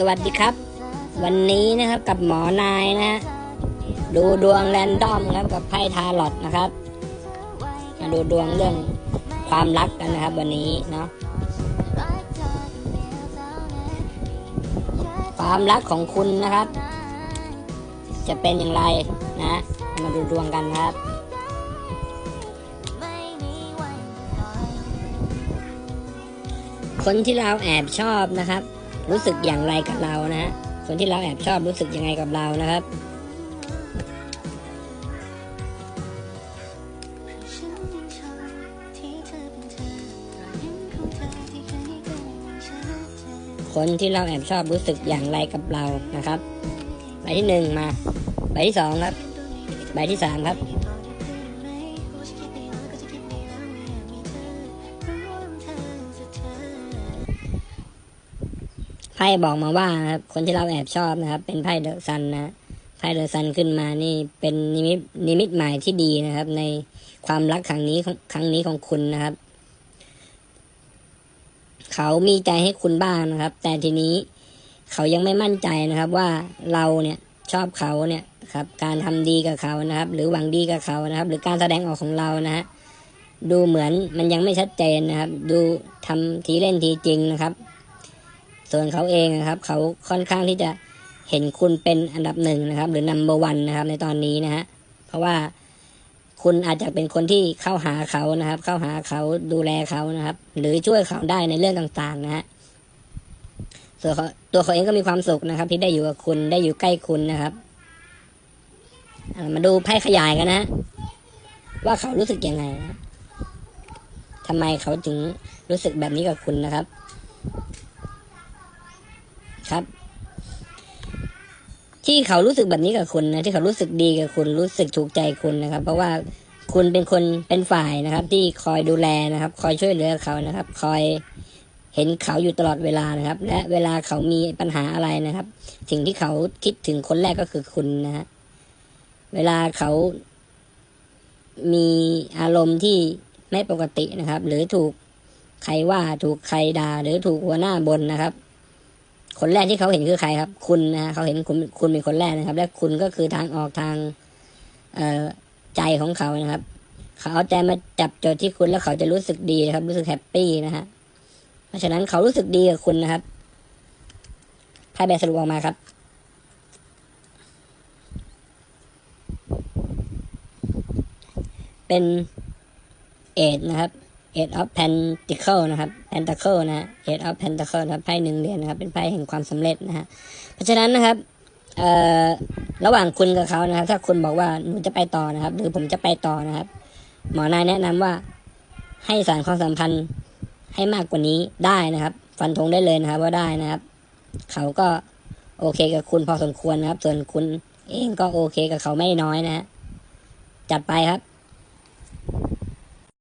สวัสดีครับ วันนี้นะครับกับหมอนายนะฮะดูดวงแรนดอมครับกับไพ่ทาลอตนะครับมาดูดวงเรื่องความรักกันนะครับ วันนี้เนาะความรักของคุณนะครับ จะเป็นอย่างไรนะ มาดูดวงกันครับคนที่เราแอบชอบนะครับ รู้สึกอย่างไรกับเรานะฮะคนที่เราแอบชอบรู้สึกยังไงกับเรานะครับ คนที่เราแอบชอบรู้สึกอย่างไรกับเรานะครับ ใบที่หนึ่งมา ใบที่สองครับ ใบที่สามครับ ไพ่บอกมาว่าครับคนที่เราแอบชอบนะครับ เป็นไพ่เดอะซันนะไพ่เดอะซันขึ้นมานี่เป็นนิมิตนิมิตหมายที่ดีนะครับ ในความรักครั้งนี้ครั้งนี้ของคุณนะครับ เขามีใจให้คุณบ้างนะครับ แต่ทีนี้เขายังไม่มั่นใจนะครับว่าเราเนี่ยชอบเขาเนี่ยครับ การทำดีกับเขานะครับ หรือหวังดีกับเขานะครับ หรือการแสดงออกของเรานะฮะดูเหมือนมันยังไม่ชัดเจนนะครับ ดูทำทีเล่นทีจริงนะครับ ส่วนเขาเองนะครับ เขาค่อนข้างที่จะเห็นคุณเป็นอันดับหนึ่งนะครับ หรือ number one นนะครับ ในตอนนี้นะฮะเพราะว่าคุณอาจจะเป็นคนที่เข้าหาเขานะครับ เข้าหาเขาดูแลเขานะครับ หรือช่วยเขาได้ในเรื่องต่างๆ นะฮะส่วนเขาตัวเขาเองก็มีความสุขนะครับ ที่ได้อยู่กับคุณได้อยู่ใกล้คุณนะครับมาดูไพ่ขยายกันนะฮะว่าเขารู้สึกยังไงนะทำไมเขาถึงรู้สึกแบบนี้กับคุณนะครับ ครับ ที่เขารู้สึกแบบนี้กับคุณนะที่เขารู้สึกดีกับคุณรู้สึกถูกใจคุณนะครับ เพราะว่าคุณเป็นคนเป็นฝ่ายนะครับ ที่คอยดูแลนะครับ คอยช่วยเหลือเขานะครับ คอยเห็นเขาอยู่ตลอดเวลานะครับ และเวลาเขามีปัญหาอะไรนะครับสิ่งที่เขาคิดถึงคนแรกก็คือคุณนะฮะเวลาเขามีอารมณ์ที่ไม่ปกตินะครับ หรือถูกใครว่าถูกใครด่าหรือถูกหัวหน้าบนนะครับ คนแรกที่เขาเห็นคือใครครับ คุณนะฮะเขาเห็นคุณคุณเป็นคนแรกนะครับ และคุณก็คือทางออกทาง เอ่อใจของเขานะครับ เขาเอาใจมาจับจดที่คุณแล้วเขาจะรู้สึกดีนะครับ รู้สึกแฮปปี้นะฮะเพราะฉะนั้นเขารู้สึกดีกับคุณนะครับไพ่ใบสรุปออกมาครับเป็นเอ็ดนะครับ Eight of Pentacle นะครับ Pentacle นะฮะ Eight of Pentacle นะครับไพ่หนึ่งเหรียญนะครับ เป็นไพ่แห่งความสำเร็จนะฮะเพราะฉะนั้นนะครับระหว่างคุณกับเขานะครับ ถ้าคุณบอกว่าหนูจะไปต่อนะครับ หรือผมจะไปต่อนะครับ หมอนายแนะนำว่าให้สารความสัมพันธ์ให้มากกว่านี้ได้นะครับ ฟันธงได้เลยนะครับ ว่าได้นะครับ เขาก็โอเคกับคุณพอสมควรนะครับ ส่วนคุณเองก็โอเคกับเขาไม่น้อยนะฮะจัดไปครับ